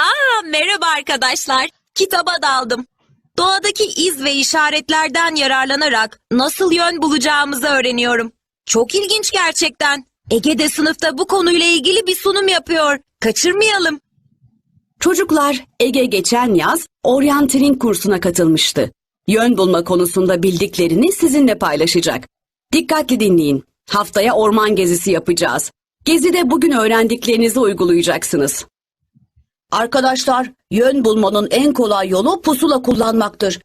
Aa, merhaba arkadaşlar. Kitaba daldım. Doğadaki iz ve işaretlerden yararlanarak nasıl yön bulacağımızı öğreniyorum. Çok ilginç gerçekten. Ege de sınıfta bu konuyla ilgili bir sunum yapıyor. Kaçırmayalım. Çocuklar Ege geçen yaz oryanteering kursuna katılmıştı. Yön bulma konusunda bildiklerini sizinle paylaşacak. Dikkatli dinleyin. Haftaya orman gezisi yapacağız. Gezide bugün öğrendiklerinizi uygulayacaksınız. Arkadaşlar, yön bulmanın en kolay yolu pusula kullanmaktır.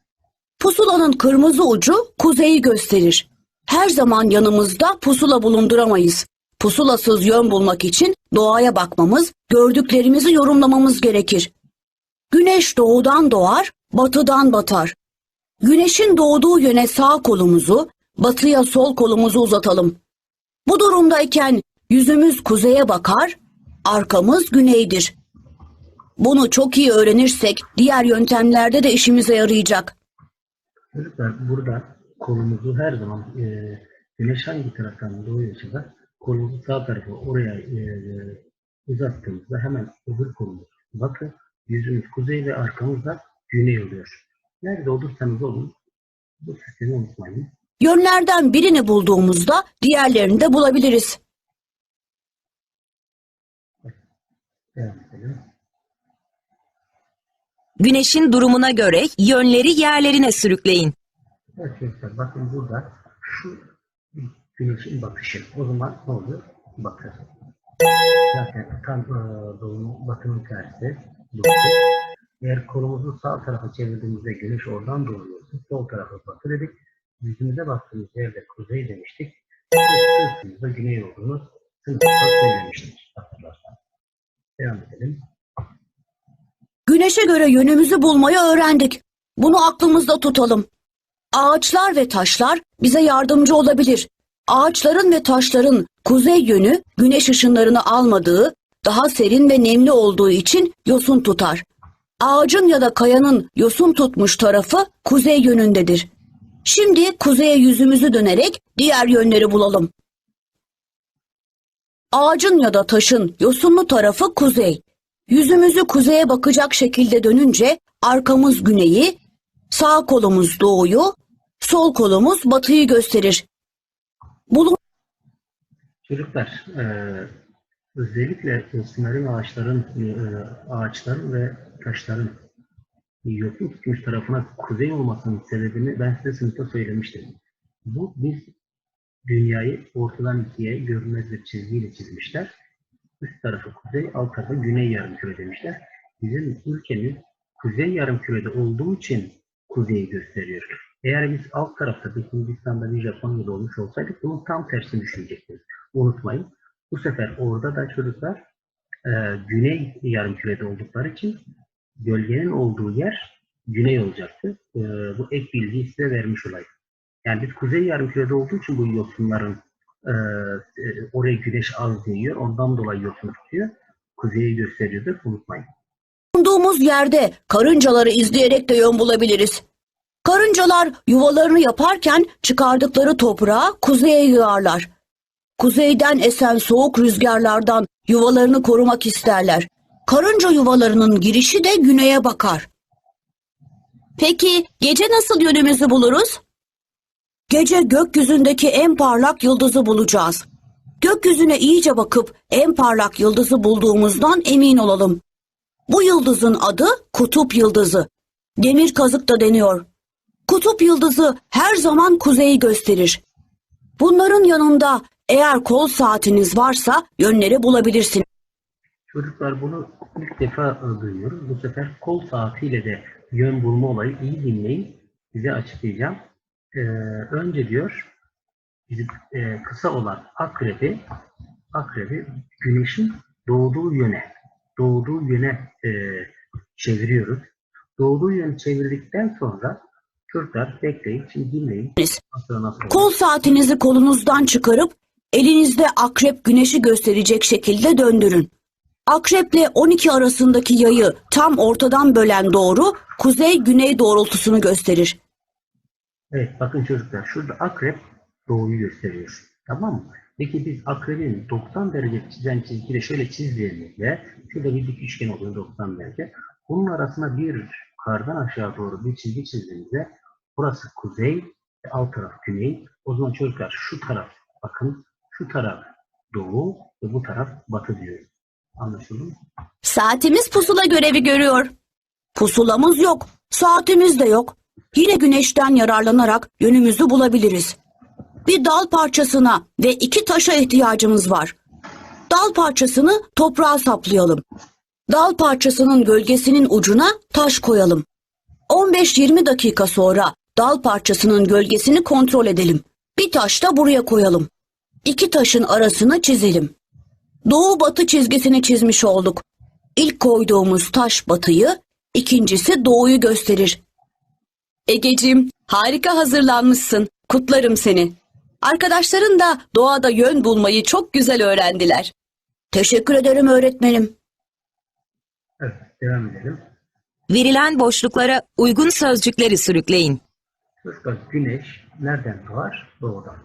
Pusulanın kırmızı ucu kuzeyi gösterir. Her zaman yanımızda pusula bulunduramayız. Pusulasız yön bulmak için doğaya bakmamız, gördüklerimizi yorumlamamız gerekir. Güneş doğudan doğar, batıdan batar. Güneşin doğduğu yöne sağ kolumuzu, batıya sol kolumuzu uzatalım. Bu durumdayken yüzümüz kuzeye bakar, arkamız güneydir. Bunu çok iyi öğrenirsek diğer yöntemlerde de işimize yarayacak. Çocuklar burada kolumuzu her zaman e, güneş hangi taraftan doğuyorsa da kolumuzu sağ tarafa oraya e, uzattığımızda hemen öbür kolumuz batı, yüzümüz kuzey ve arkamız da güney oluyor. Nerede olursanız olun bu sistemi unutmayın. Yönlerden birini bulduğumuzda diğerlerini de bulabiliriz. Devam edelim. Güneşin durumuna göre yönleri yerlerine sürükleyin. Çocuklar bakın burada şu güneşin batışı. O zaman ne oluyor? Batı. Zaten tam e, doğunun tersi. Eğer kolumuzu sağ tarafa çevirdiğimizde güneş oradan doğuyorsa sol tarafa batı dedik. Yüzümüze baktığımız yerde kuzey demiştik. Sırtımızda güney olduğunu sınıfta söylemiştik. Hatırlarsan. Devam edelim. Güneşe göre yönümüzü bulmayı öğrendik. Bunu aklımızda tutalım. Ağaçlar ve taşlar bize yardımcı olabilir. Ağaçların ve taşların kuzey yönü güneş ışınlarını almadığı, daha serin ve nemli olduğu için yosun tutar. Ağacın ya da kayanın yosun tutmuş tarafı kuzey yönündedir. Şimdi kuzeye yüzümüzü dönerek diğer yönleri bulalım. Ağacın ya da taşın yosunlu tarafı kuzey. Yüzümüzü kuzeye bakacak şekilde dönünce arkamız güneyi, sağ kolumuz doğuyu, sol kolumuz batıyı gösterir. Bulun Çocuklar, eee, özellikle ısınarın ağaçların, eee, ağaçların ve taşların yosun tutmuş tarafına kuzey olmasının sebebini ben size sınıfta söylemiştim. Bu biz dünyayı ortadan ikiye görünmez bir çizgiyle çizmişler. Üst tarafı kuzey, alt tarafı güney yarımküre demişler. Bizim ülkemiz kuzey yarımkürede olduğu için kuzeyi gösteriyor. Eğer biz alt tarafta bir Hindistan'da bir Japonya'da olmuş olsaydık bunun tam tersini düşünecektiniz. Unutmayın. Bu sefer orada da çocuklar e, güney yarımkürede oldukları için gölgenin olduğu yer güney olacaktı. E, bu ek bilgiyi size vermiş olayım. Yani biz kuzey yarımkürede olduğu için bu yosunların e, e, oraya güneş az değiyor. Ondan dolayı yosun tutuyor. Kuzeyi gösteriyordur. Unutmayın. bulunduğumuz yerde karıncaları izleyerek de yön bulabiliriz. Karıncalar yuvalarını yaparken çıkardıkları toprağı kuzeye yığarlar. Kuzeyden esen soğuk rüzgarlardan yuvalarını korumak isterler. Karınca yuvalarının girişi de güneye bakar. Peki gece nasıl yönümüzü buluruz? Gece gökyüzündeki en parlak yıldızı bulacağız. Gökyüzüne iyice bakıp en parlak yıldızı bulduğumuzdan emin olalım. Bu yıldızın adı kutup yıldızı. Demir kazık da deniyor. Kutup yıldızı her zaman kuzeyi gösterir. Bunların yanında eğer kol saatiniz varsa yönleri bulabilirsiniz. Çocuklar bunu ilk defa e, duyuyoruz. Bu sefer kol saatiyle de yön bulma olayı iyi dinleyin. Size açıklayacağım. Ee, önce diyor bizim e, kısa olan akrebi akrebi güneşin doğduğu yöne doğduğu yöne e, çeviriyoruz. Doğduğu yönü çevirdikten sonra çocuklar bekleyin. Şimdi dinleyin. Kol saatinizi kolunuzdan çıkarıp elinizde akrep güneşi gösterecek şekilde döndürün. Akreple 12 arasındaki yayı tam ortadan bölen doğru kuzey-güney doğrultusunu gösterir. Evet bakın çocuklar şurada akrep doğuyu gösteriyor. Tamam mı? Peki biz akrebin 90 derece çizen çizgiyle şöyle çizdiğimizde şurada bir dik üçgen oluyor 90 derece. Bunun arasına bir kardan aşağı doğru bir çizgi çizdiğimizde burası kuzey ve alt taraf güney. O zaman çocuklar şu taraf bakın şu taraf doğu ve bu taraf batı diyoruz. Anlaşıldı mı? Saatimiz pusula görevi görüyor. Pusulamız yok, saatimiz de yok. Yine güneşten yararlanarak yönümüzü bulabiliriz. Bir dal parçasına ve iki taşa ihtiyacımız var. Dal parçasını toprağa saplayalım. Dal parçasının gölgesinin ucuna taş koyalım. 15-20 dakika sonra dal parçasının gölgesini kontrol edelim. Bir taş da buraya koyalım. İki taşın arasını çizelim. Doğu batı çizgisini çizmiş olduk. İlk koyduğumuz taş batıyı, ikincisi doğuyu gösterir. Egeciğim, harika hazırlanmışsın. Kutlarım seni. Arkadaşların da doğada yön bulmayı çok güzel öğrendiler. Teşekkür ederim öğretmenim. Evet, devam edelim. Verilen boşluklara uygun sözcükleri sürükleyin. Çocuklar güneş nereden doğar? Doğudan.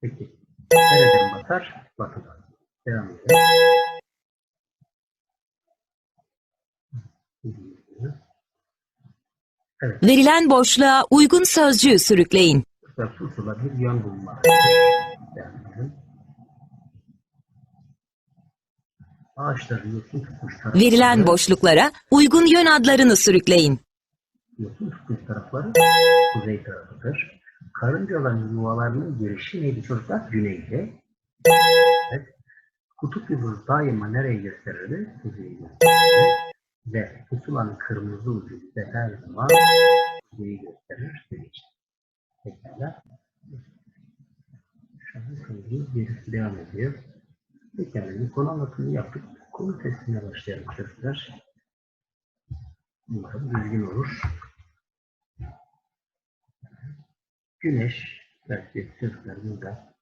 Peki nereden batar? Batıdan. Devam edelim. Evet, Verilen boşluğa uygun sözcüğü sürükleyin. pusula bir yön edelim. Ağaçların yosun tutmuş tarafları. Verilen boşluklara uygun yön adlarını sürükleyin. Yosun tutmuş tarafları kuzey tarafıdır. Karıncaların yuvalarının girişi neydi çocuklar? Güneyde. Evet. Kutup yıldızı daima nereyi gösterirdi? Kuzeyi gösterirdi. Ve pusulanın kırmızı ucu bize her zaman kuzeyi gösterir. Güneş. Pekala. Şu an kırmızı gerisi devam ediyor. Pekala. Bir konu anlatımı yaptık. Konu testine başlayalım çocuklar. Umarım düzgün olur. Güneş, belki çocuklar burada.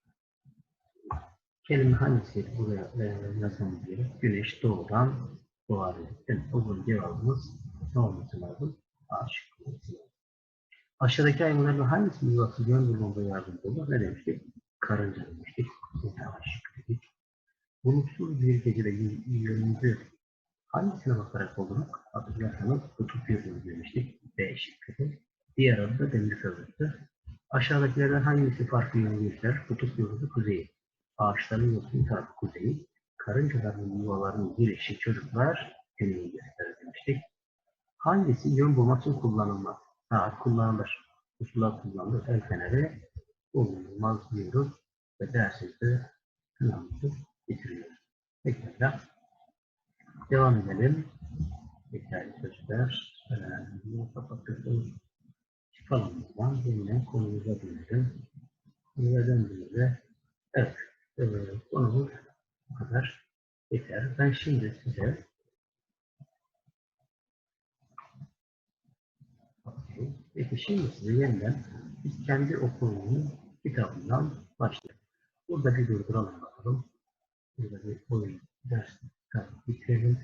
Kelime hangisi buraya e, yazmamız gerek? Güneş doğudan doğar. Yani o zaman cevabımız ne olması lazım? A olması lazım. Aşağıdaki hayvanların hangisinin yuvası yön bulmamda yardımcı olur? Ne demiştik? Karınca demiştik. Yine A şıkkı dedik. Bulutsuz bir gecede yönümüzü hangisine bakarak olduk? Hatırlarsanız kutup yıldızı demiştik. B şıkkı. Diğer adı da demir kazıktı. Aşağıdakilerden hangisi farklı yönü gösterir? Kutup yıldızı kuzeyi. Ağaçların yosun tarafı kuzeyi. Karıncaların yuvalarının girişi çocuklar güneyi gösterir demiştik. Hangisi yön bulmak için kullanılmaz? Saat kullanılır. Pusula kullanılır. El feneri kullanılmaz diyoruz. Ve dersimizde sınavımızı bitiriyoruz. Pekala. Devam edelim. Pekala. Ee, bunu kapatıyoruz. Çıkalım buradan. Yine konumuza dönelim. Konuya döndüğümüzde evet e, konumuz bu kadar yeter. Ben şimdi size. Peki şimdi size yeniden biz kendi okulunun kitabından başlayalım. Burada bir durduralım bakalım. Burada bir oyun ders kitabı bitirelim.